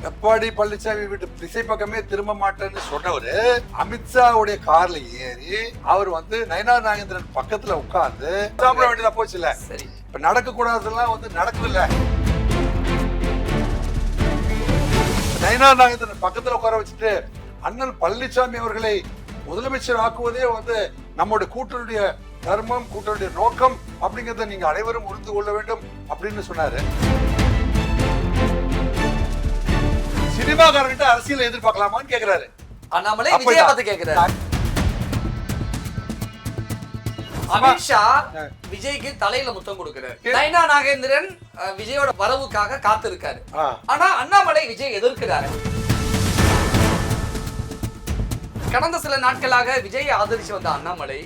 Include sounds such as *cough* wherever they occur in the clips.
எடப்பாடி பழனிசாமி வீட்டு திசை பக்கமே திரும்ப மாட்டேன்னு சொன்னவரு அமித்ஷாவுடைய கார்ல ஏறி அவர் வந்து நயனார் நாகேந்திரன் பக்கத்துல உட்கார்ந்து சாப்பிட வேண்டியதா போச்சுல சரி. இப்ப நடக்க கூடாததெல்லாம் வந்து நடக்குது இல்ல நயனார் நாகேந்திரன் பக்கத்துல உட்கார வச்சுட்டு அண்ணன் பழனிசாமி அவர்களை முதலமைச்சர் ஆக்குவதே வந்து நம்முடைய கூட்டணுடைய தர்மம் கூட்டணுடைய நோக்கம் அப்படிங்கறத நீங்க அனைவரும் உணர்ந்து கொள்ள வேண்டும் அப்படின்னு சொன்னாரு. சினிமாக்காரர்கிட்ட அரசியல் எதிர்பார்க்கலாமான்னு கேக்குறாரு. அண்ணாமலை விஜய பார்த்து கேக்குறாரு. அமித்ஷா. விஜய்க்கு தலையில முத்தம் கொடுக்கிறாரு. நயனா நாகேந்திரன் விஜயோட வரவுக்காக காத்திருக்காரு. ஆனா அண்ணாமலை விஜய் எதிர்க்கிறாரு. கடந்த சில நாட்களாக விஜய் ஆதரிச்சு வந்த அண்ணாமலை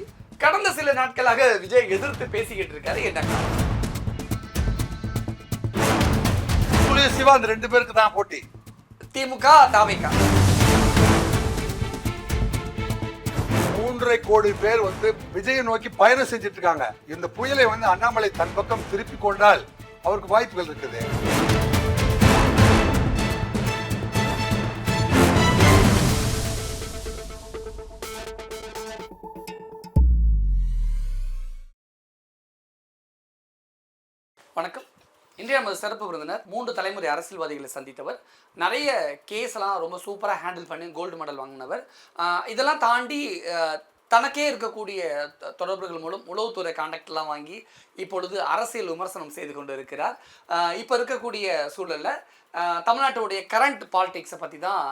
கடந்த சில நாட்களாக விஜய் எதிர்த்து பேசிக்கிட்டு இருக்காரு. என்ன சிவா அந்த ரெண்டு பேருக்கு தான் போட்டி. திமுக தாமிக மூன்றரை கோடி பேர் வந்து விஜயை நோக்கி பயணம் செஞ்சுட்டு இருக்காங்க இந்த புயலை வந்து அண்ணாமலை தன் பக்கம் திருப்பி கொண்டால் அவருக்கு வாய்ப்புகள் இருக்குது. வணக்கம். இன்றைய நமது சிறப்பு விருந்தினர் மூன்று தலைமுறை அரசியல்வாதிகளை சந்தித்தவர். நிறைய கேஸ்லாம் ரொம்ப சூப்பராக ஹேண்டில் பண்ணி கோல்டு மெடல் வாங்கினவர். இதெல்லாம் தாண்டி தனக்கே இருக்கக்கூடிய தொடர்புகள் மூலம் உளவுத்துறை கான்டாக்ட்லாம் வாங்கி இப்பொழுது அரசியல் விமர்சனம் செய்து கொண்டு இருக்கிறார் இப்போ இருக்கக்கூடிய சூழல்ல தமிழ்நாட்டுடைய கரண்ட் பாலிடிக்ஸை பற்றி தான்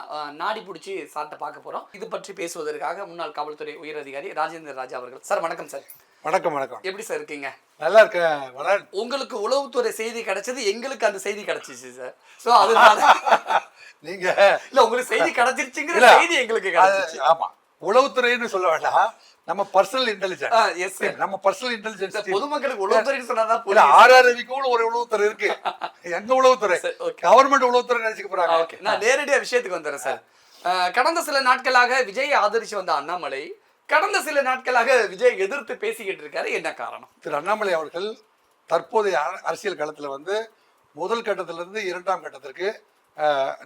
நாடி பிடிச்சி சார்ட்ட பார்க்க போகிறோம் இது பற்றி பேசுவதற்காக முன்னாள் காவல்துறை உயர் அதிகாரி ராஜேந்திர ராஜா அவர்கள். சார் வணக்கம் சார். வணக்கம் வணக்கம். எப்படி சார் இருக்கீங்க? நல்லா இருக்கேன். வரன் உங்களுக்கு உளவுத்துறை செய்தி கிடைச்சது எங்களுக்கு அந்த செய்தி கிடைச்சிச்சு சார். சோ அதனால *laughs* நீங்க இல்ல உங்களுக்கு செய்தி கிடைச்சிருச்சுங்கிற செய்தி எங்களுக்கு கிடைச்சிச்சு. ஆமா. உளவுத்துறைன்னு சொல்ல வேண்டாம். நம்ம பர்சனல் இன்டெலிஜென்ஸ் எஸ் நம்ம பர்சனல் இன்டெலிஜென்ஸ் பொதுமக்களுக்கு உளவுத்துறைன்னு சொன்னாதான் இல்ல புரியும். ஆர்ஆர்விக்கும் ஒரு உளவுத்துறை இருக்கு. எங்க உளவுத்துறை. கவர்மெண்ட் உளவுத்துறை நினைச்சுக்க போறாங்க. நான் நேரடியா விஷயத்துக்கு வந்துடுறேன் சார் கடந்த சில நாட்களாக விஜய் ஆதரிச்சு வந்த அண்ணாமலை கடந்த சில நாட்களாக விஜய் எதிர்த்து பேசிக்கிட்டு இருக்காரு. என்ன காரணம்? திரு அண்ணாமலை அவர்கள் தற்போதைய அர- அரசியல் களத்தில் வந்து முதல் கட்டத்திலிருந்து இரண்டாம் கட்டத்திற்கு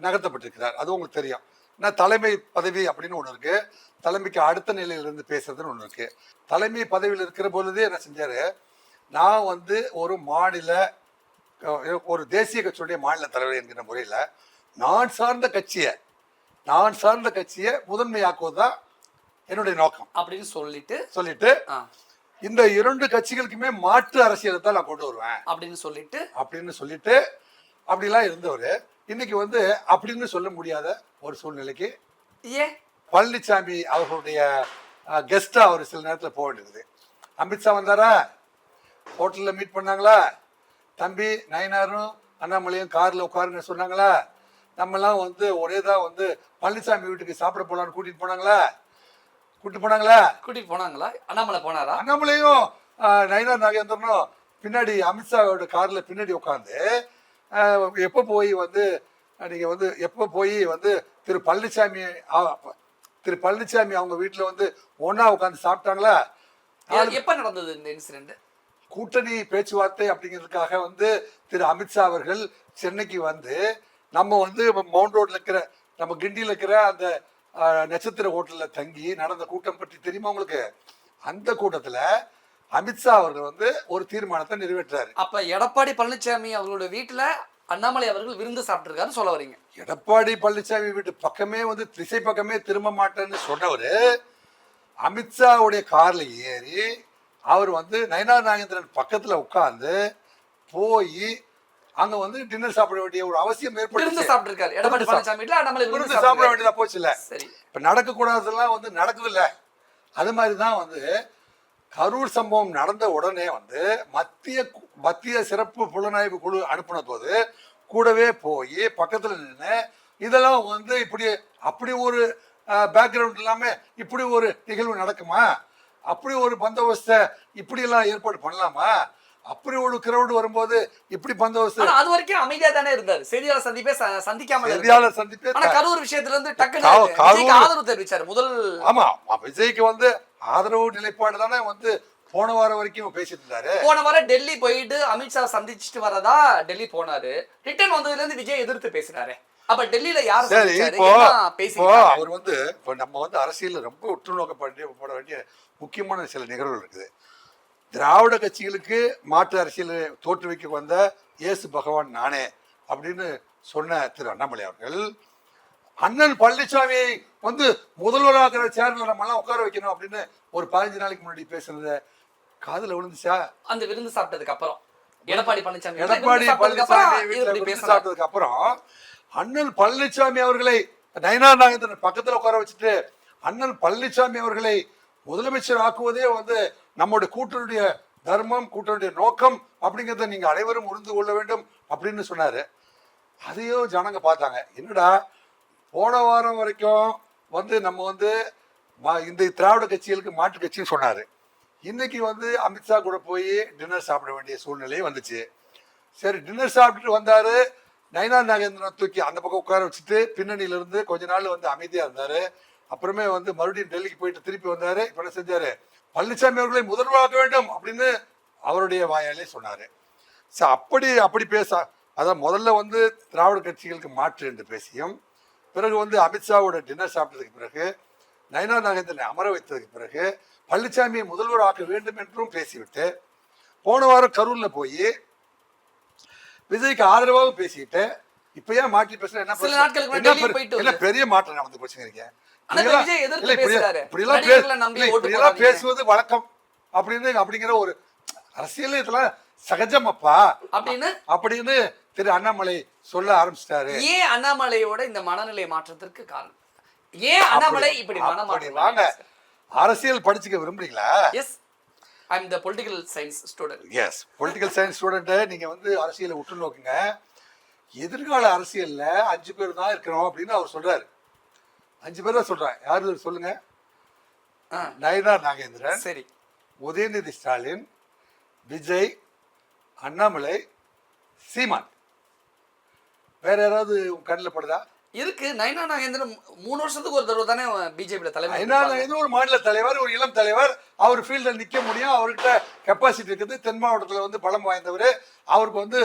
நகர்த்தப்பட்டிருக்கிறார். அது உங்களுக்கு தெரியும். ஏன்னா தலைமை பதவி அப்படின்னு ஒன்று இருக்கு. தலைமைக்கு அடுத்த நிலையிலிருந்து பேசுறதுன்னு ஒன்று இருக்கு. தலைமை பதவியில் இருக்கிற பொழுதே என்ன செஞ்சார்? நான் வந்து ஒரு மாநில ஒரு தேசிய கட்சியுடைய மாநில தலைவர் என்கிற முறையில் நான் சார்ந்த கட்சியை நான் சார்ந்த கட்சியை முதன்மையாக்குவது தான் என்னுடைய நோக்கம். அப்படின்னு சொல்லிட்டு சொல்லிட்டு இந்த இரண்டு கட்சிகளுக்குமே மாற்று அரசியலை தான் நான் கொண்டு வருவேன். அப்படின்னு சொல்லிட்டு அப்படின்னு சொல்லிட்டு அப்படிலாம் இருந்தவர் இன்னைக்கு வந்து அப்படின்னு சொல்ல முடியாத ஒரு சூழ்நிலைக்கு ஏன்? பழனிசாமி அவர்களுடைய கெஸ்டா அவர் சில நேரத்தில் போக வேண்டியது. அமித்ஷா வந்தாரா? ஹோட்டல்ல மீட் பண்ணாங்களா? தம்பி நயனாரும் அண்ணாமலையும் கார்ல உட்காருன்னு சொன்னாங்களா? நம்மலாம் வந்து ஒரே தான் வந்து பழனிசாமி வீட்டுக்கு சாப்பிட போலான்னு கூட்டிட்டு போனாங்களா? கூட்டிட்டு போனாங்களா? கூட்டிட்டு போனாங்களா? அண்ணாமலை போனாரா? அண்ணாமலையும் ஆஹ், நயினார் நாகேந்திரனும் பின்னாடி அமித்ஷாவோட கார்ல பின்னாடி உட்காந்து எப்போ போய் வந்து ஆஹ், நீங்க வந்து எப்போ போய் வந்து திரு பழனிசாமி திரு பழனிசாமி அவங்க வீட்டுல வந்து ஒண்ணா உட்காந்து சாப்பிட்டாங்களா? எப்ப நடந்தது இந்த இன்சிடென்ட் கூட்டணி பேச்சுவார்த்தை அப்படிங்கிறதுக்காக வந்து திரு அமித்ஷா அவர்கள் சென்னைக்கு வந்து நம்ம வந்து மவுண்ட் ரோட்ல இருக்கிற நம்ம கிண்டியில் இருக்கிற அந்த நட்சத்திர ஹோட்டல்ல தங்கி நடந்த கூட்டம் பற்றி தெரியுமா உங்களுக்கு? அந்த கூட்டத்துல அமித்ஷா அவர்கள் வந்து ஒரு தீர்மானத்தை நிறைவேற்றாரு. அப்ப எடப்பாடி பழனிசாமி அவர்களோட வீட்டுல அண்ணாமலை அவர்கள் விருந்து சாப்பிட்டிருக்காருன்னு சொல்ல வரீங்க. எடப்பாடி பழனிசாமி வீட்டு பக்கமே வந்து திசை பக்கமே திரும்ப மாட்டேன்னு சொன்னவரு அமித்ஷாவுடைய கார்ல ஏறி அவர் வந்து நயனார் நாகேந்திரன் பக்கத்துல உட்கார்ந்து போய் அங்க வந்து டின்னர் சாப்பிட வேண்டிய ஒரு அவசியம் ஏற்பட்டு சாப்பிட்டிருக்காரு. எடப்பாடி விருந்து பழனிசாமி விருந்து விருந்து சாப்பிட வேண்டியதா போச்சுல சரி. இப்ப நடக்க கூடாததெல்லாம் வந்து நடக்குது இல்ல அது மாதிரி தான் வந்து கரூர் சம்பவம் நடந்த உடனே வந்து மத்திய மத்திய சிறப்பு புலனாய்வு குழு அனுப்பின போது கூடவே போய் பக்கத்துல நின்று இதெல்லாம் வந்து இப்படி அப்படி ஒரு பேக்ரவுண்ட் இல்லாம இப்படி ஒரு நிகழ்வு நடக்குமா? அப்படி ஒரு பந்தோபஸ்தை இப்படி எல்லாம் ஏற்பாடு பண்ணலாமா? அப்படி ஒரு கிரௌடு வரும்போது இப்படி பந்தோபஸ்து. அது வரைக்கும் அமைதியா தானே இருந்தாரு. செய்தியாளர் சந்திப்பே சந்திக்காம. செய்தியாளர் சந்திப்பே ஆனா கரூர் விஷயத்துல இருந்து டக்குனு கா- கரூர் விஜய்க்கு ஆதரவு தெரிவிச்சாரு. முதல் ஆமா விஜய்க்கு வந்து ஆதரவு நிலைப்பாடு தானே வந்து போன வாரம் வரைக்கும் பேசிட்டு இருந்தாரு. போன வாரம் டெல்லி போயிட்டு அமித்ஷா சந்திச்சுட்டு வரதா டெல்லி போனாரு. ரிட்டர்ன் வந்ததுல இருந்து விஜய் எதிர்த்து பேசுறாரு அப்ப டெல்லியில யார் சரி இப்போ இப்போ அவர் வந்து இப்போ நம்ம வந்து அரசியல்ல ரொம்ப உற்று நோக்கப்பட போட வேண்டிய முக்கியமான சில நிகழ்வுகள் இருக்குது. திராவிட கட்சிகளுக்கு மாற்று அரசியல் தோற்றுவிக்க வந்த இயேசு பகவான் நானே அப்படின்னு சொன்ன திரு அண்ணாமலை அவர்கள் அண்ணன் பழனிசாமியை வந்து முதல்வராகிற சேர்ல நம்ம எல்லாம் உட்கார வைக்கணும் அப்படின்னு ஒரு பதினஞ்சு நாளைக்கு முன்னாடி பேசுனத காதுல விழுந்துச்சா? அந்த விருந்து சாப்பிட்டதுக்கு அப்புறம். எடப்பாடி பழனிசாமி. எடப்பாடி பழனிசாமி. சாப்பிட்டதுக்கு அப்புறம் அண்ணன் பழனிசாமி அவர்களை நயனார் நாகேந்திரன் பக்கத்துல உட்கார வச்சுட்டு அண்ணன் பழனிசாமி அவர்களை முதலமைச்சர் ஆக்குவதே வந்து நம்முடைய கூட்டணுடைய தர்மம் கூட்டணுடைய நோக்கம் அப்படிங்கிறத நீங்க அனைவரும் உணர்ந்து கொள்ள வேண்டும் அப்படின்னு சொன்னாரு. அதையும் ஜனங்க பார்த்தாங்க. என்னடா போன வாரம் வரைக்கும் வந்து நம்ம வந்து இந்த திராவிட கட்சிகளுக்கு மாற்று கட்சின்னு சொன்னாரு. இன்னைக்கு வந்து அமித்ஷா கூட போய் டின்னர் சாப்பிட வேண்டிய சூழ்நிலை வந்துச்சு. சரி டின்னர் சாப்பிட்டுட்டு வந்தாரு. நயனா நாகேந்திரன் தூக்கி அந்த பக்கம் உட்கார வச்சுட்டு பின்னணியில இருந்து கொஞ்ச நாள் வந்து அமைதியா இருந்தாரு. அப்புறமே வந்து மறுபடியும் டெல்லிக்கு போயிட்டு திருப்பி வந்தாரு. இப்ப என்ன செஞ்சாரு? பழனிசாமி அவர்களை முதல்வராக்க வேண்டும் அப்படின்னு அவருடைய வாயாலே சொன்னாரு. சோ அப்படி அப்படி பேச அதான் முதல்ல வந்து திராவிட கட்சிகளுக்கு மாற்று என்று பேசியும் பிறகு வந்து அமித்ஷாவோட டின்னர் சாப்பிட்டதுக்கு பிறகு நயனா நாகேந்திரனை அமர வைத்ததுக்கு பிறகு பழனிசாமியை முதல்வர் ஆக்க வேண்டும் என்றும் பேசிவிட்டு போன வாரம் கரூர்ல போய் விஜய்க்கு ஆதரவாக பேசிட்டு இப்ப ஏன் மாற்றி பேசுற என்ன என்ன பெரிய- மாற்றம் வந்து பிரச்சனைங்க பேசுவது வழக்கம் அப்படின்னு அப்படிங்கிற ஒரு அரசியல் இதெல்லாம் சகஜம் அப்பா அப்படின்னு அப்படின்னு திரு அண்ணாமலை சொல்ல ஆரம்பிச்சிட்டாரு. ஏன் அண்ணாமலையோட இந்த மனநிலை மாற்றத்திற்கு காரணம்? ஏன் அண்ணாமலை இப்படி மனமாற்றம் வாங்க. அரசியல் படிச்சுக்க விரும்புறீங்களா? Yes I am the political science student yes political science ஸ்டூடெண்ட்டை நீங்க வந்து அரசியலை உற்று நோக்குங்க. எதிர்கால அரசியல்ல அஞ்சு பேர் தான் இருக்கிறோம் அப்படின்னு அவர் சொல்றாரு. அஞ்சு பேர் தான் சொல்றாங்க. யாரு சொல்லுங்க? நயனார் நாகேந்திரன் சரி. உதயநிதி ஸ்டாலின் விஜய் அண்ணாமலை சீமான். வேற யாராவது உங்க கண்ணில் படுதா? இருக்கு. நயனா நாகேந்திரன் மூணு வருஷத்துக்கு ஒரு தடவை தானே பிஜேபியில தலைவர் இருப்பாங்க. நாகேந்திரன் ஒரு மாநில தலைவர் ஒரு இளம் தலைவர். அவர் ஃபீல்டில் நிற்க முடியும். அவர்கிட்ட கெப்பாசிட்டி இருக்குது. தென் மாவட்டத்தில் வந்து பலம் வாய்ந்தவர். அவருக்கு வந்து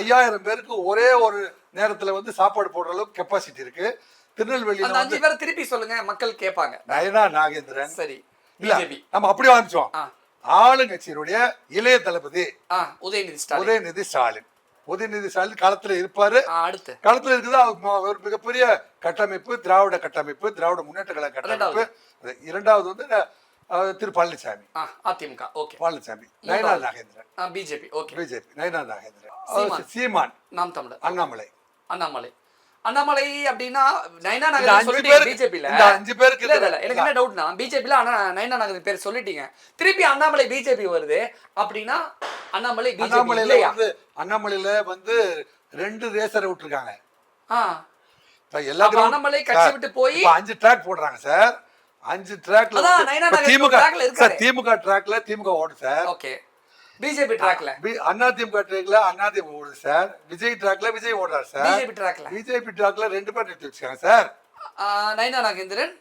ஐயாயிரம் பேருக்கு ஒரே ஒரு நேரத்தில் வந்து சாப்பாடு போடுற அளவுக்கு கெப்பாசிட்டி இருக்கு. திருநெல்வேலியில் அந்த அஞ்சு பேரை திருப்பி சொல்லுங்க மக்கள் கேட்பாங்க. நயனார் நாகேந்திரன். சரி இல்ல நம்ம அப்படி ஆரம்பிச்சோம் ஆளுங்கட்சியினுடைய இளைய தளபதி உதயநிதி ஸ்டாலின். உதயநிதி ஸ்டாலின். உதயநிதி ஸ்டாலின் களத்துல இருப்பாரு. அடுத்து. களத்துல இருக்குது? ஒரு மிகப்பெரிய கட்டமைப்பு திராவிட கட்டமைப்பு திராவிட முன்னேற்ற கழக கட்டமைப்பு. இரண்டாவது வந்து Thiru Palaniswami. AIADMK. Okay. Palaniswami. Nainar Nagendran. BJP okay. BJP Nainar Nagendran. Seeman. Naam Tamilar. Annamalai. Annamalai. Annamalai அப்படின்னா நயனா நகர் சொல்லிட்டீங்க பிஜேபியில. அஞ்சு பேருக்கு இல்ல எனக்கு என்ன டவுட்னா பிஜேபியில ஆனா நயனா நகர் பேர் சொல்லிட்டீங்க. திருப்பி அண்ணாமலை பிஜேபி வருது அப்படின்னா அண்ணாமலை பிஜேபி இல்லையா? வந்து அண்ணாமலையில வந்து ரெண்டு ரேசரை விட்டுருக்காங்க. எல்லா அண்ணாமலை கட்சி விட்டு போய் அஞ்சு ட்ராக் போடுறாங்க சார் அஞ்சு ட்ராக்ல திமுக திமுக ட்ராக்ல திமுக ஓடுது சார் ஓகே. பிஜேபி ட்ராக்ல அண்ணா திமுக ட்ராக்ல அண்ணா திமுக ஓடுது சார் விஜய் ட்ராக்ல விஜய் ஓடுறாரு சார் பிஜேபி ட்ராக்ல பிஜேபி ட்ராக்ல ரெண்டு பேர் நிறுத்தி வச்சுக்காங்க சார் நயனா நாகேந்திரன்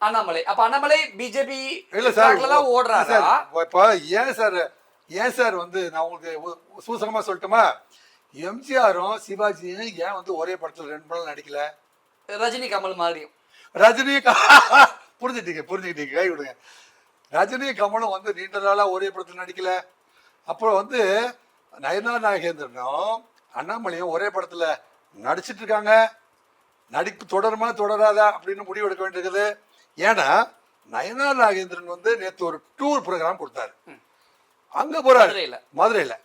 அண்ணாமலை. அப்ப அண்ணாமலை பிஜேபி இல்ல சார் தான் சார், ஓடுறாரா? இப்ப ஏன் சார் ஏன் சார் வந்து நான் உங்களுக்கு சூசகமா சொல்லட்டுமா? எம்ஜிஆரும் சிவாஜியும் ஏன் வந்து ஒரே படத்துல ரெண்டு படம் நடிக்கல? ரஜினி கமல் மாதிரியும் ரஜினி புரிஞ்சுட்டீங்க புரிஞ்சுக்கிட்டீங்க கை விடுங்க ரஜினி கமலும் வந்து நீண்ட நாளா ஒரே படத்துல நடிக்கல. அப்புறம் வந்து நயனா நாகேந்திரனும் அண்ணாமலையும் ஒரே படத்துல நடிச்சிட்டு இருக்காங்க நடிப்பு தொடருமா தொடராதா அப்படின்னு முடிவு எடுக்க வேண்டியிருக்குது. ஏன்னா நயனா நாகேந்திரன் வந்து நேத்து ஒரு டூர் ப்ரோக்ராம் கொடுத்தாரு. அங்க போறாரு. மதுரையில. மதுரையில.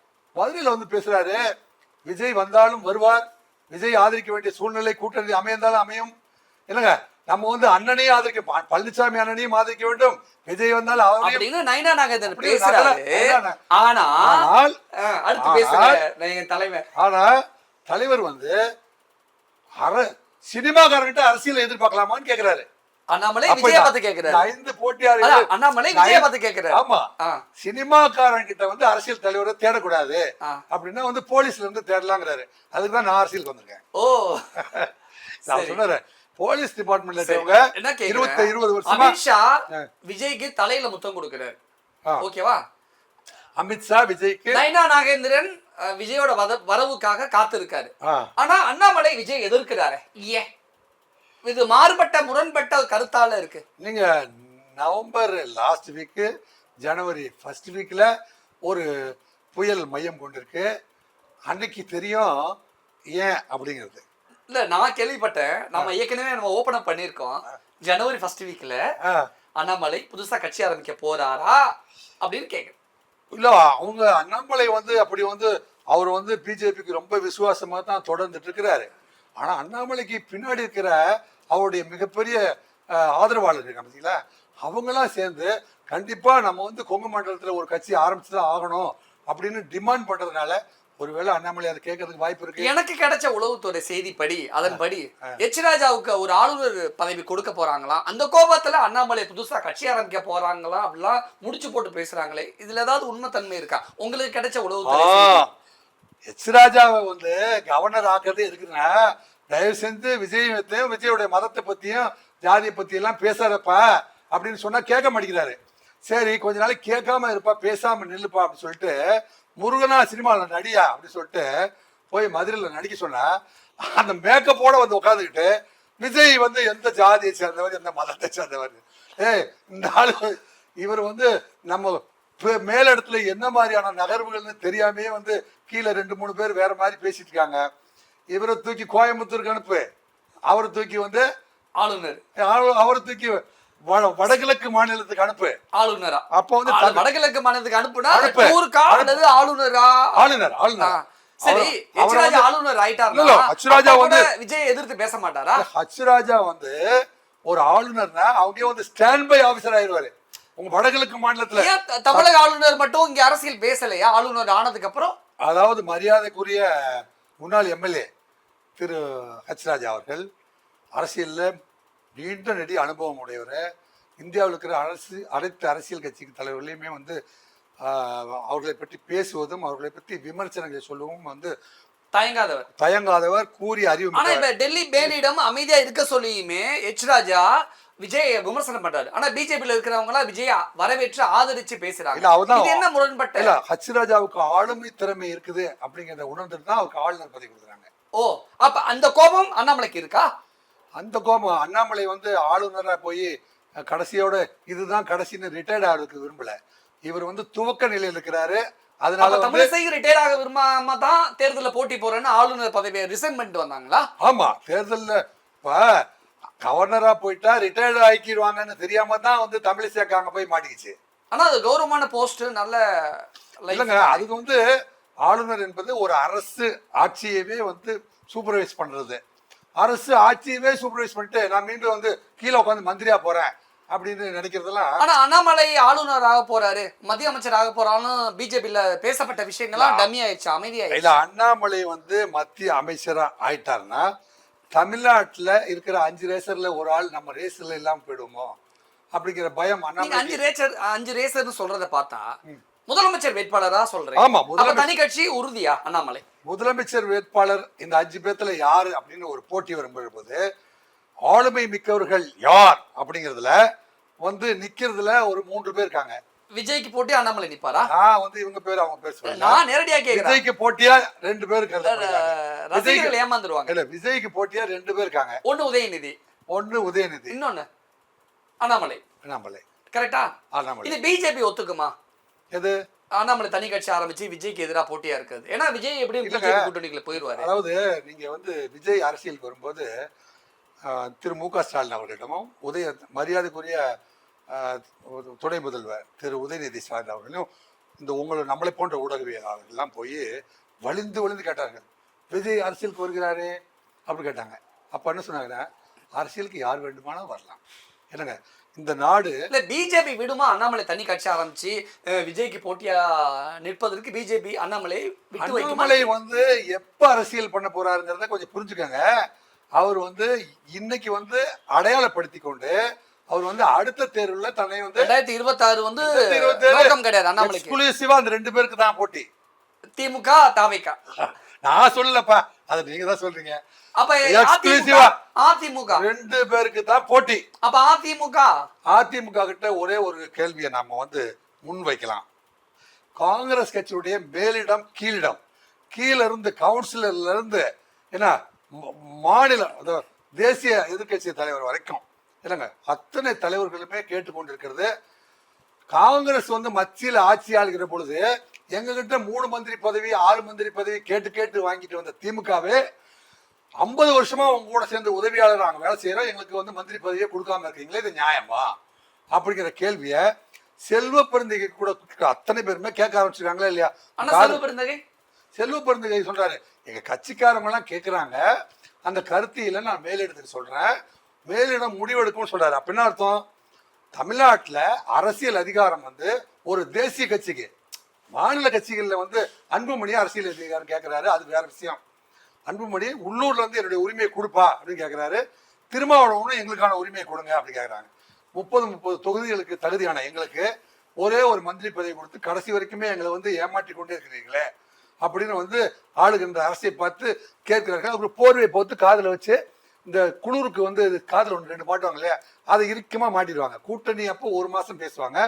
வந்து பேசுறாரு. விஜய் வந்தாலும் வருவார். விஜய் ஆதரிக்க வேண்டிய சூழ்நிலை கூட்டணி அமைந்தாலும் அமையும். இல்லைங்க நம்ம வந்து அண்ணனையும் ஆதரிக்க பழனிசாமி அண்ணனையும் ஆதரிக்க வேண்டும். விஜய் அவரையும் அப்படின்னு நாகேந்திரன் அப்படி பேசுறாரு. ஆனா அடுத்து எங்க தலைவர். ஆனா தலைவர் வந்து அர சினிமாக்காரங்கிட்ட அரசியல் எதிர்பார்க்கலாமான்னு கேக்குறாரு. அண்ணாமலை விஜய பார்த்து கேக்குறாரு. ஐந்து போட்டியாளர்கள் அதான், அண்ணாமலை விஜய பார்த்து கேக்குறாரு. ஆமா. ஆ. சினிமாக்காரன் கிட்ட வந்து அரசியல் தலைவரை தேடக்கூடாது. அப்படின்னா வந்து போலீஸ்ல இருந்து தேடலாங்கிறாரு. அதுக்கு தான் நான் அரசியலுக்கு வந்திருக்கேன். ஓ. நான். சொன்னேன் போலீஸ் டிபார்ட்மெண்ட்ல. இருக்கவங்க என்ன இருபத்தி இருபது வருஷமா அமித்ஷா. விஜய்க்கு தலையில முத்தம் கொடுக்கிறாரு. ஓகேவா? அமித்ஷா விஜய்க்கு நைனா நாகேந்திரன் விஜயோட வரவுக்காக காத்திருக்காரு. ஆனா அண்ணாமலை விஜய் எதிர்க்கிறாரு. ஏன் இது மாறுபட்ட முரண்பட்ட கருத்தால இருக்கு. நீங்க நவம்பர் லாஸ்ட் வீக்கு ஜனவரி ஃபர்ஸ்ட் வீக்ல ஒரு புயல் மையம் கொண்டிருக்கு. அன்னைக்கு தெரியும் ஏன் அப்படிங்கிறது. இல்ல நான் கேள்விப்பட்டேன். நம்ம ஏற்கனவே நம்ம ஓபன் அப் பண்ணியிருக்கோம். ஜனவரி ஃபர்ஸ்ட் வீக்ல அண்ணாமலை புதுசா கட்சி ஆரம்பிக்க போறாரா அப்படின்னு கேக்குறேன். இல்ல அவங்க அண்ணாமலை வந்து அப்படி வந்து அவர் வந்து பிஜேபிக்கு ரொம்ப விசுவாசமா தான் தொடர்ந்துட்டு இருக்கிறாரு. ஆனா அண்ணாமலைக்கு பின்னாடி இருக்கிற அவருடைய மிகப்பெரிய அஹ், ஆதரவாளர் இருக்காங்க பார்த்தீங்களா அவங்களாம் சேர்ந்து கண்டிப்பா நம்ம வந்து கொங்கு மண்டலத்துல ஒரு கட்சி ஆரம்பிச்சு தான் ஆகணும் அப்படின்னு டிமாண்ட் பண்றதுனால ஒருவேளை அண்ணாமலை அதை கேட்கறதுக்கு வாய்ப்பு இருக்கு? எனக்கு கிடைச்ச உளவுத்துறை செய்திப்படி அதன்படி எச் ராஜாவுக்கு ஒரு ஆளுநர் பதவி கொடுக்க போறாங்களாம் அந்த கோபத்துல அண்ணாமலை புதுசா கட்சி ஆரம்பிக்க போறாங்களா? அப்படிலாம் முடிச்சு போட்டு பேசுறாங்களே. இதுல ஏதாவது உண்மைத்தன்மை இருக்கா? உங்களுக்கு கிடைச்ச உளவுத்துறை? எச் ராஜாவை வந்து கவர்னர் ஆக்குறது எதுக்குன்னா தயவு செஞ்சு விஜய் பத்தியும் விஜயோடைய மதத்தை பத்தியும் ஜாதியை பத்தி எல்லாம் பேசாதப்ப அப்படின்னு சொன்னா கேட்க மாட்டேங்கிறாரு. சரி கொஞ்ச நாளைக்கு கேட்காம இருப்பா பேசாம நில்லுப்பா அப்படின்னு சொல்லிட்டு முருகனா சினிமாவில் நடியா அப்படின்னு சொல்லிட்டு போய் மதுரையில் நடிக்க சொன்னால் அந்த மேக்கப்போட வந்து உட்காந்துக்கிட்டு விஜய் வந்து எந்த ஜாதியை சேர்ந்தவர் எந்த மதத்தை சேர்ந்தவர்? ஏய் இந்த ஆளு இவர் வந்து நம்ம மேலிடத்துல என்ன மாதிரியான நகர்வுகள்னு தெரியாமே வந்து கீழே ரெண்டு மூணு பேர் வேற மாதிரி பேசிட்டு இருக்காங்க. இவரை தூக்கி கோயம்புத்தூருக்கு அனுப்பு. அவரை தூக்கி வந்து ஆளுநர். அவரை தூக்கி வடகிழக்கு மாநிலத்துக்கு அனுப்பு. ஆளுநரா? அப்போ வந்து வடகிழக்கு மாநிலத்துக்கு அனுப்புனா அனுப்பு. அல்லது ஆளுநரா? ஆளுநர் ஆளுநர். சரி அவர- எச் அவரை ராஜா வந்து- ஆளுநர் இல்ல, ஆயிட்டாருன்னா இல்ல, எச் ராஜா அப்ப வந்து- விஜய் எதிர்த்து பேச மாட்டாரா? ஹச் ராஜா வந்து ஒரு ஆளுநர்னா அவங்க வந்து ஸ்டாண்ட் பை ஆபீசர் ஆயிடுவாரு உங்க வடகிழக்கு மாநிலத்துல. தமிழக ஆளுநர் மட்டும் இங்க அரசியல் பேசலையா? ஆளுநர் ஆனதுக்கு அப்புறம் அதாவது மரியாதைக்குரிய முன்னாள் எம்எல்ஏ திரு ஹச் ராஜா அவர்கள் அரசியலில் நீண்ட நெடி அனுபவம் உடையவர். இந்தியாவில் இருக்கிற அரசு அனைத்து அரசியல் கட்சிக்கு தலைவர்களையுமே வந்து அவர்களை பற்றி பேசுவதும் அவர்களை பற்றி விமர்சனங்களை சொல்லவும் வந்து தயங்காதவர். தயங்காதவர் கூறி அறிவு ஆனா இப்ப டெல்லி பேலியிடம் அமைதியா இருக்க சொல்லியுமே எச் ராஜா விஜய் விமர்சனம் பண்றாரு. ஆனா பிஜேபியில இருக்கிறவங்க எல்லாம் விஜய வரவேற்று ஆதரிச்சு பேசுறாங்க. அவர்தான் என்ன முரண்பட்ட இல்ல ஹச் ராஜாவுக்கு ஆளுமை திறமை இருக்குது அப்படிங்கிறத உணர்ந்துட்டு தான் அவருக்கு ஆளுநர் பதவி கொடுக்குறாங்க. ஓ அப்ப அந்த கோபம் அண்ணாமலைக்கு இருக்கா? அந்த கோபம். அண்ணாமலை வந்து ஆளுநராக போய் கடைசியோட இதுதான் கடைசின்னு ரிட்டையர்ட் ஆகிறதுக்கு விரும்பல. இவர் வந்து துவக்க நிலையில் இருக்கிறாரு. அதனால தமிழிசை ரிட்டையர் ஆக விரும்பாம தான் தேர்தலில் போட்டி போறேன்னு ஆளுநர் பதவியை ரிசைன் பண்ணிட்டு வந்தாங்களா? ஆமா தேர்தல்ல இப்ப கவர்னரா போயிட்டா ரிட்டையர்ட் ஆக்கிடுவாங்கன்னு தெரியாம தான் வந்து தமிழிசை அங்க போய் மாட்டிக்கிச்சு. ஆனா அது கௌரவமான போஸ்ட் நல்ல இல்லைங்க அதுக்கு வந்து ஆளுநர் என்பது ஒரு அரசு ஆட்சியவே வந்து சூப்பர்வைஸ் பண்றது. அரசு ஆட்சியவே சூப்பர்வைஸ் பண்ணிட்டு நான் மீண்டும் வந்து கீழே உட்காந்து மந்திரியா போறேன் அப்படின்னு நினைக்கிறதெல்லாம் ஆனா அண்ணாமலை ஆளுநர் ஆக போறாரு மத்திய அமைச்சர் ஆக போறான்னு பிஜேபியில பேசப்பட்ட விஷயங்கள்லாம் டம்மி ஆயிடுச்சு அமைதி இல்ல அண்ணாமலை வந்து மத்திய அமைச்சரா ஆயிட்டாருன்னா தமிழ்நாட்டுல இருக்கிற அஞ்சு ரேசர்ல ஒரு ஆள் நம்ம ரேசர்ல இல்லாம போயிடுவோமோ அப்படிங்கிற பயம் அண்ணாமலை அஞ்சு ரேசர் அஞ்சு ரேசர்னு சொல்றத பார்த்தா முதலமைச்சர் வேட்பாளரா சொல்றேன் ஆமா. தனி கட்சி உறுதியா அண்ணாமலை? முதலமைச்சர் வேட்பாளர் இந்த அஞ்சு பேர்த்துல யாரு அப்படின்னு ஒரு போட்டி வரும்போது ஆளுமை மிக்கவர்கள் யார் அப்படிங்கிறதுல வந்து நிக்கிறதுல ஒரு மூன்று பேர் இருக்காங்க. விஜய்க்கு போட்டி அண்ணாமலை நிப்பாரா? நான் வந்து இவங்க பேர் அவங்க பேர் சொல்லல. நான் நேரடியா கேக்குறேன். விஜய்க்கு போட்டியா ரெண்டு பேர் இருக்காங்க ரசிகர்கள் ஏமாந்துருவாங்க. இல்ல விஜய்க்கு போட்டியா ரெண்டு பேர் இருக்காங்க. ஒண்ணு உதயநிதி. ஒண்ணு உதயநிதி. இன்னொன்னு அண்ணாமலை. அண்ணாமலை. கரெக்டா? அண்ணாமலை. இது பிஜேபி ஒத்துக்குமா? எது? அண்ணாமலை தனி கட்சி ஆரம்பிச்சு விஜய்க்கு எதிரா போட்டியா இருக்குது. ஏன்னா விஜய் எப்படி இல்லங்க. பிஜேபி கூட்டணிக்குள்ள போயிருவாரு அதாவது நீங்க வந்து விஜய் அரசியலுக்கு வரும்போது திரு மு க ஸ்டாலின் அவர்களிடமும் உதய மரியாதைக்குரிய துணை முதல்வர் திரு உதயநிதி ஸ்டாலின் அவர்களும் இந்த உங்களை நம்மளை போன்ற ஊடகவியலாளர்கள்லாம் போய் வலிந்து வலிந்து கேட்டார்கள். விஜய் அரசியலுக்கு வருகிறாரே அப்படி கேட்டாங்க. அப்ப என்ன சொன்னாங்கன்னா அரசியலுக்கு யார் வேண்டுமானாலும் வரலாம். என்னங்க? இந்த நாடு. இல்ல பிஜேபி விடுமா? அண்ணாமலை தனி கட்சி ஆரம்பிச்சு விஜய்க்கு போட்டியா நிற்பதற்கு பிஜேபி அண்ணாமலை விட்டு அண்ணாமலை வந்து எப்ப அரசியல் பண்ண போறாருங்கிறத கொஞ்சம் புரிஞ்சுக்கங்க. அவர் வந்து இன்னைக்கு வந்து அடையாளப்படுத்தி கொண்டு அவர் வந்து அடுத்த தேர்வுல தன்னை வந்து ரெண்டாயிரத்தி வந்து ரெண்டாயிரத்தி இருபத்தேழு நோக்கம் கிடையாது அண்ணாமலைக்கு. எக்ஸ்க்ளூசிவா அந்த ரெண்டு பேருக்கு தான் போட்டி. திமுக தாவைக்கா நான் சொல்லலப்பா. அதை நீங்க தான் சொல்றீங்க. அப்ப Exclusive அதிமுக ரெண்டு பேருக்கு தான் போட்டி. அப்ப அதிமுக? அதிமுக கிட்ட ஒரே ஒரு கேள்வியை நாம வந்து முன் வைக்கலாம். காங்கிரஸ் கட்சியுடைய மேலிடம் கீழிடம். கீழ இருந்து கவுன்சிலர்ல இருந்து என்ன மாநில தேசிய எதிர்க்கட்சி தலைவர் வரைக்கும். இல்லைங்க அத்தனை தலைவர்களுமே கேட்டுக்கொண்டிருக்கிறது. காங்கிரஸ் வந்து மத்தியில் ஆட்சி ஆளுகிற பொழுது எங்க கிட்ட மூணு மந்திரி பதவி ஆறு மந்திரி பதவி கேட்டு கேட்டு வாங்கிட்டு வந்த திமுகவே ஐம்பது வருஷமா உங்க கூட சேர்ந்து உதவியாளர் நாங்க வேலை செய்யறோம் எங்களுக்கு வந்து மந்திரி பதவியே கொடுக்காம இருக்கீங்களே இது நியாயமா? அப்படிங்கிற கேள்வியை செல்வ பெருந்தகை கூட அத்தனை பேருமே கேட்க ஆரம்பிச்சிருக்காங்களா இல்லையா? செல்வ பெருந்தகை? சொல்றாரு. எங்க கட்சிக்காரங்க எல்லாம் கேக்குறாங்க. அந்த கருத்தியில நான் மேலிடத்துக்கு சொல்றேன். மேலிடம் முடிவெடுக்கும்னு சொல்றாரு. அப்ப என்ன அர்த்தம்? தமிழ்நாட்டில் அரசியல் அதிகாரம் வந்து ஒரு தேசிய கட்சிக்கு மாநில கட்சிகளில் வந்து அன்புமணி அரசியல் அதிகாரம் கேட்குறாரு அது வேற விஷயம். அன்புமணி உள்ளூர்ல இருந்து என்னுடைய உரிமையை கொடுப்பா அப்படின்னு கேட்குறாரு திருமாவளவனும் எங்களுக்கான உரிமையை கொடுங்க அப்படின்னு கேட்குறாங்க முப்பது முப்பது தொகுதிகளுக்கு தகுதியான எங்களுக்கு ஒரே ஒரு மந்திரி பதவி கொடுத்து கடைசி வரைக்குமே எங்களை வந்து ஏமாற்றி கொண்டே இருக்கிறீங்களே அப்படின்னு வந்து ஆளுகின்ற அரசை பார்த்து கேட்கிறார்கள். அவர் போர்வையை போட்டு காதில் வச்சு இந்த குளிருக்கு வந்து காதல் ஒன்று ரெண்டு மாட்டுவாங்க இல்லையா அதை இறுக்கமாக மாட்டிடுவாங்க. கூட்டணி அப்போ ஒரு மாதம் பேசுவாங்க.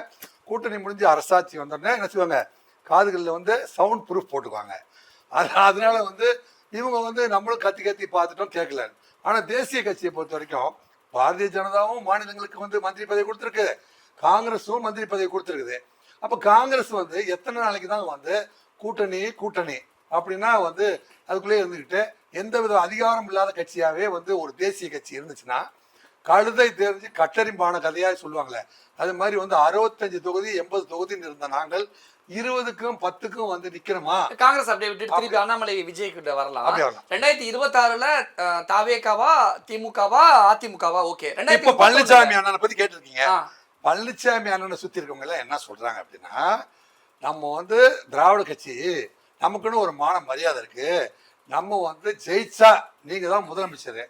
கூட்டணி முடிஞ்சு அரசாட்சி வந்தோடனே என்ன செய்வாங்க? காதுகளில் வந்து சவுண்ட் ப்ரூஃப் போட்டுக்குவாங்க. அது அதனால வந்து இவங்க வந்து நம்மளும் கத்தி கத்தி பார்த்துட்டோம் கேட்கல ஆனால் தேசிய கட்சியை பொறுத்த வரைக்கும் பாரதிய ஜனதாவும் மாநிலங்களுக்கு வந்து மந்திரி பதவி கொடுத்துருக்கு. காங்கிரஸும் மந்திரி பதவி கொடுத்துருக்குது. அப்போ காங்கிரஸ் வந்து எத்தனை நாளைக்கு தான் வந்து கூட்டணி கூட்டணி அப்படின்னா வந்து அதுக்குள்ளேயே இருந்துக்கிட்டு எந்த வித அதிகாரம் இல்லாத கட்சியாவே வந்து ஒரு தேசிய கட்சி இருந்துச்சுன்னா கழுதை தெரிஞ்சு கட்டறிம்பான கதையா சொல்லுவாங்களே அது மாதிரி வந்து அறுபத்தஞ்சு தொகுதி எண்பது தொகுதின்னு இருந்த நாங்கள் இருபதுக்கும் பத்துக்கும் வந்து நிக்கிறோமா? காங்கிரஸ் அப்படியே விட்டு திருப்பி அண்ணாமலை விஜய் கிட்ட வரலாம். ரெண்டாயிரத்தி இருபத்தி ஆறுல தாவேக்காவா திமுகவா அதிமுகவா? ஓகே. இப்ப பழனிசாமி அண்ணனை பத்தி கேட்டிருக்கீங்க. பழனிசாமி அண்ணனை சுத்தி இருக்கவங்க எல்லாம் என்ன சொல்றாங்க அப்படின்னா நம்ம வந்து திராவிட கட்சி நமக்குன்னு ஒரு மான மரியாதை இருக்கு. நம்ம வந்து ஜெயிச்சா நீங்க தான் முதலமைச்சர்.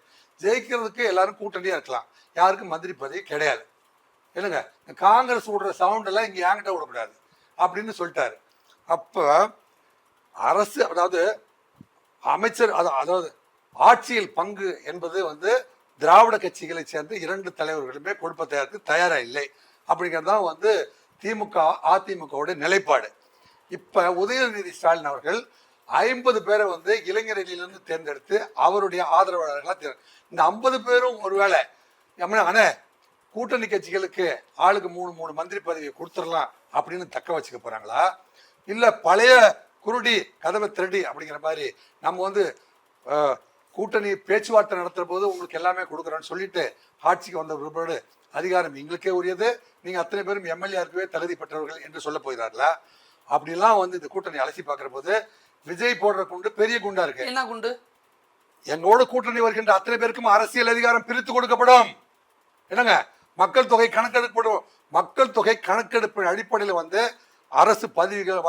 ஜெயிக்கிறதுக்கு எல்லாரும் கூட்டணியா இருக்கலாம். யாருக்கும் மந்திரி பதவி கிடையாது. என்னங்க? காங்கிரஸ் விடுற சவுண்ட் எல்லாம் இங்க என்கிட்ட விடக்கூடாது அப்படின்னு சொல்லிட்டாரு. அப்ப அரசு அதாவது அமைச்சர் அதாவது ஆட்சியில் பங்கு என்பது வந்து திராவிட கட்சிகளை சேர்ந்த இரண்டு தலைவர்களுமே கொடுப்பதற்கு தயாரா இல்லை. அப்படிங்கிறது தான் வந்து திமுக அதிமுகவுடைய நிலைப்பாடு. இப்ப உதயநிதி ஸ்டாலின் அவர்கள் ஐம்பது பேரை வந்து இளைஞரணியிலிருந்து தேர்ந்தெடுத்து அவருடைய ஆதரவாளர்களாக தேர் இந்த ஐம்பது பேரும் ஒருவேளை எம்மனா, அண்ணே கூட்டணி கட்சிகளுக்கு ஆளுக்கு மூணு மூணு மந்திரி பதவியை கொடுத்துடலாம் அப்படின்னு தக்க வச்சுக்க போறாங்களா? இல்லை பழைய குருடி கதவை திருடி அப்படிங்கிற மாதிரி நம்ம வந்து கூட்டணி பேச்சுவார்த்தை நடத்துகிற போது உங்களுக்கு எல்லாமே கொடுக்குறோன்னு சொல்லிட்டு ஆட்சிக்கு வந்த பிற்பாடு அதிகாரம் எங்களுக்கே உரியது. நீங்கள் அத்தனை பேரும் எம்எல்ஏ இருக்கவே தகுதி பெற்றவர்கள் என்று சொல்ல போகிறார்களா? அப்படிலாம் வந்து இந்த கூட்டணி அலசி பார்க்குற போது விஜய் போடுற குண்டு பெரிய குண்டா இருக்கு. என்ன குண்டு? எங்களோட கூட்டணி வருகின்ற அத்தனை பேருக்கும் அரசியல் அதிகாரம் பிரித்து கொடுக்கப்படும். என்னங்க? மக்கள் தொகை கணக்கெடுக்கப்படும் மக்கள் தொகை கணக்கெடுப்பின் அடிப்படையில் வந்து அரசு பதவிகள்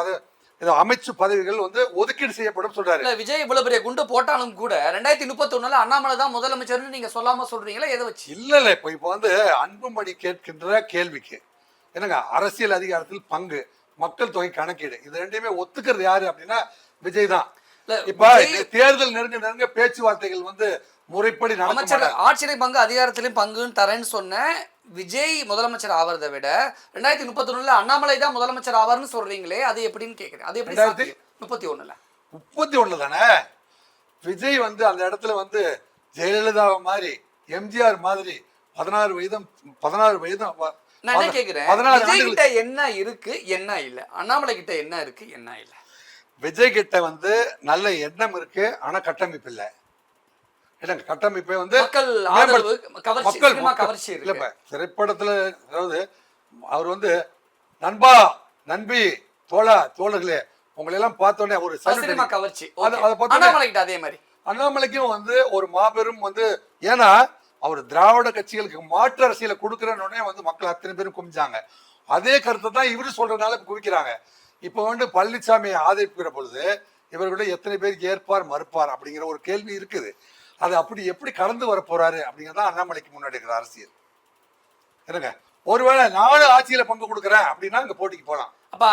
அமைச்சு பதவிகள் வந்து ஒதுக்கீடு செய்யப்படும் சொல்றாரு. விஜய் இவ்வளவு பெரிய குண்டு போட்டாலும் கூட ரெண்டாயிரத்தி முப்பத்தி ஒண்ணுல அண்ணாமலை தான் முதலமைச்சர்னு நீங்க சொல்லாம சொல்றீங்களா? எதை வச்சு? இல்ல இல்ல இப்ப இப்ப வந்து அன்புமணி கேட்கின்ற கேள்விக்கு. என்னங்க? அரசியல் அதிகாரத்தில் பங்கு மக்கள் தொகை கணக்கீடு. இது ரெண்டையுமே ஒத்துக்கிறது யாரு அப்படின்னா விஜய் தான். இப்ப தேர்தல் நெருங்க நெருங்க பேச்சுவார்த்தைகள் வந்து முறைப்படி அமைச்சர். ஆட்சியிலை பங்கு அதிகாரத்திலையும் பங்குன்னு தரேன்னு சொன்ன விஜய் முதலமைச்சர் ஆவறதை விட ரெண்டாயிரத்தி முப்பத்தி ஒண்ணுல அண்ணாமலை தான் முதலமைச்சர் ஆவார்னு சொல்றீங்களே அது எப்படின்னு கேக்குறேன். அது எப்படி? முப்பத்தி ஒண்ணுல முப்பத்தி ஒண்ணுல தானே விஜய் வந்து அந்த இடத்துல வந்து ஜெயலலிதா மாதிரி எம்ஜிஆர் மாதிரி பதினாறு வயதும் பதினாறு வயதும் நான் என்ன கேக்குறேன்? என்ன இருக்கு என்ன இல்ல? அண்ணாமலை கிட்ட என்ன இருக்கு என்ன இல்ல? விஜய் கிட்ட வந்து நல்ல எண்ணம் இருக்கு ஆனா கட்டமைப்பு இல்ல இல்லங்க கட்டமைப்பே வந்து மக்கள் ஆதரவு கவர்ச்சி சினிமா கவர்ச்சி இருக்கு. திரைப்படத்துல அதாவது அவர் வந்து நண்பா நண்பி தோழா தோழர்களே உங்களை எல்லாம் பார்த்தோன்னே ஒரு salute சினிமா கவர்ச்சி. அது- பார்த்தோன்னே- அதே மாதிரி. அண்ணாமலைக்கும் வந்து ஒரு மாபெரும் வந்து ஏன்னா அவர் திராவிட கட்சிகளுக்கு மாற்று அரசியலை கொடுக்குறேன்னு உடனே வந்து மக்கள் அத்தனை பேரும் குமிஞ்சாங்க. அதே கருத்தை தான் இவரு சொல்றதுனால இப்ப குவிக்கிறாங்க. இப்போ வந்து பழனிசாமியை ஆதரிக்கிற பொழுது இவர்களை எத்தனை பேர் ஏற்பார் மறுப்பார் அப்படிங்கிற ஒரு கேள்வி இருக்குது. அது அப்படி எப்படி கடந்து வர போறாரு அப்படிங்கிறது அண்ணாமலைக்கு முன்னாடி இருக்கிற அரசியல். என்னங்க? ஒருவேளை நானும் ஆட்சியில பங்கு கொடுக்குறேன் அப்படின்னா இங்க போட்டிக்கு போலாம். அப்ப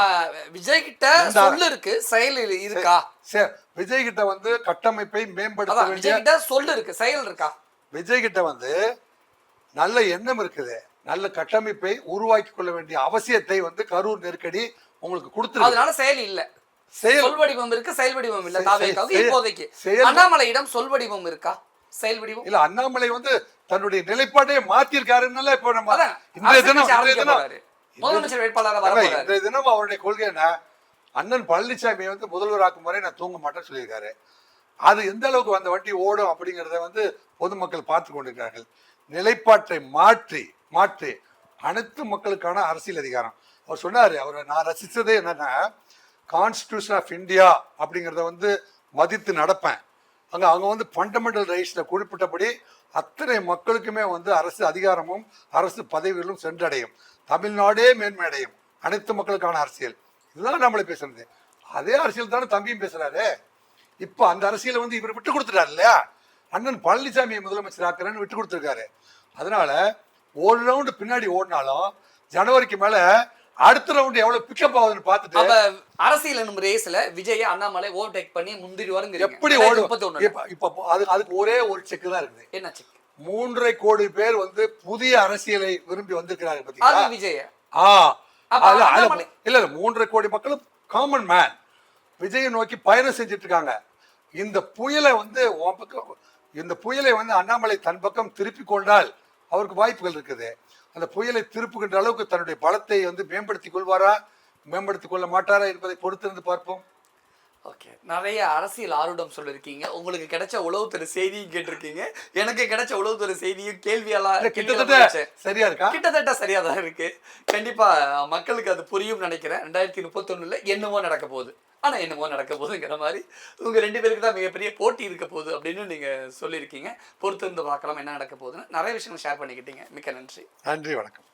விஜய் கிட்ட சொல்லு இருக்கு செயல் இருக்கா? சரி விஜய் கிட்ட வந்து கட்டமைப்பை மேம்படுத்த விஜய் கிட்ட சொல்லு இருக்கு செயல் இருக்கா? விஜய் கிட்ட வந்து நல்ல எண்ணம் இருக்குது. நல்ல கட்டமைப்பை உருவாக்கி கொள்ள வேண்டிய அவசியத்தை வந்து கரூர் நெருக்கடி உங்களுக்கு கொடுத்துருக்கு. அதனால செயல் இல்ல. சொல் வடிவம் இருக்கு செயல் வடிவம் இல்ல தாவேக்காவுக்கு இப்போதைக்கு. அண்ணாமலையிடம் சொல் வடிவம் இருக்கா? செயல் வடிவம் இல்ல அண்ணாமலை வந்து தன்னுடைய நிலைப்பாட்டையே மாத்திருக்காருன்னால இப்ப நம்ம இன்றைய தினம். முதலமைச்சர் வேட்பாளராக இன்றைய தினம் அவருடைய கொள்கை என்ன? அண்ணன் பழனிசாமி வந்து முதல்வராக்கும் வரை நான் தூங்க மாட்டேன்னு சொல்லியிருக்காரு. அது எந்த அளவுக்கு அந்த வண்டி ஓடும் அப்படிங்கிறத வந்து பொதுமக்கள் பார்த்து கொண்டிருக்கிறார்கள். நிலைப்பாட்டை மாற்றி மாற்றி அனைத்து மக்களுக்கான அரசியல் அதிகாரம். அவர் சொன்னார் அவர் நான் ரசித்ததே என்னென்னா கான்ஸ்டியூஷன் ஆஃப் இந்தியா அப்படிங்கிறத வந்து மதித்து நடப்பேன். அங்கே அவங்க வந்து ஃபண்டமெண்டல் ரைட்ஸில் குறிப்பிட்டபடி அத்தனை மக்களுக்குமே வந்து அரசு அதிகாரமும் அரசு பதவிகளும் சென்றடையும். தமிழ்நாடே மேன்மையடையும். அனைத்து மக்களுக்கான அரசியல். இதுதான் நம்மளை பேசுறது. அதே அரசியல் தானே தம்பியும் பேசுறாரு. இப்போ அந்த அரசியலை வந்து இவர் விட்டு கொடுத்துட்டார் இல்லையா? அண்ணன் பழனிசாமியை முதலமைச்சர் ஆக்குறேன்னு விட்டு கொடுத்துருக்காரு. அதனால ஒரு ரவுண்டு பின்னாடி ஓடினாலும் ஜனவரிக்கு மேலே அடுத்த ரவுண்டு எவ்வளவு பிக்கப் ஆகுதுன்னு பார்த்துட்டு அப்ப அரசியல் என்னும் ரேஸ்ல விஜய அண்ணாமலை ஓவர்டேக் பண்ணி முந்திரி எப்படி ஓடும்? இப்ப அது அதுக்கு ஒரே ஒரு செக் தான் இருக்குது. என்ன செக் மூன்றரை கோடி பேர் வந்து புதிய அரசியலை விரும்பி வந்திருக்கிறாங்க அது பாத்தீங்களா விஜய. ஆ இல்ல இல்ல மூன்றரை கோடி மக்களும் காமன் மேன் விஜயை நோக்கி பயணம் செஞ்சுட்டு இருக்காங்க இந்த புயலை வந்து இந்த புயலை வந்து அண்ணாமலை தன் பக்கம் திருப்பி கொண்டால் அவருக்கு வாய்ப்புகள் இருக்குது. அந்த புயலை திருப்புகின்ற அளவுக்கு தன்னுடைய பலத்தை வந்து மேம்படுத்திக் கொள்வாரா? மேம்படுத்திக் கொள்ள மாட்டாரா என்பதை பொறுத்திருந்து பார்ப்போம். ஓகே நிறைய அரசியல் ஆர்வம் சொல்லிருக்கீங்க உங்களுக்கு கிடைச்ச உளவுத்துறை செய்தியும் கேட்டிருக்கீங்க. எனக்கு கிடைச்ச உளவுத்துறை செய்தியும் கேள்வியெல்லாம் கிட்டத்தட்ட. சரியா இருக்கா? கிட்டத்தட்ட சரியா தான் இருக்கு. கண்டிப்பா மக்களுக்கு அது புரியும் நினைக்கிறேன். ரெண்டாயிரத்தி முப்பத்தொன்னுல என்னமோ நடக்க போகுது. ஆனா என்னமோ நடக்க போகுதுங்கிற மாதிரி உங்க ரெண்டு பேருக்கு தான் மிகப்பெரிய போட்டி இருக்க போகுது அப்படின்னு நீங்க சொல்லியிருக்கீங்க. பொறுத்திருந்து பார்க்கலாம் என்ன நடக்க போகுதுன்னு. நிறைய விஷயங்கள் ஷேர் பண்ணிக்கிட்டீங்க. மிக்க நன்றி. நன்றி வணக்கம்.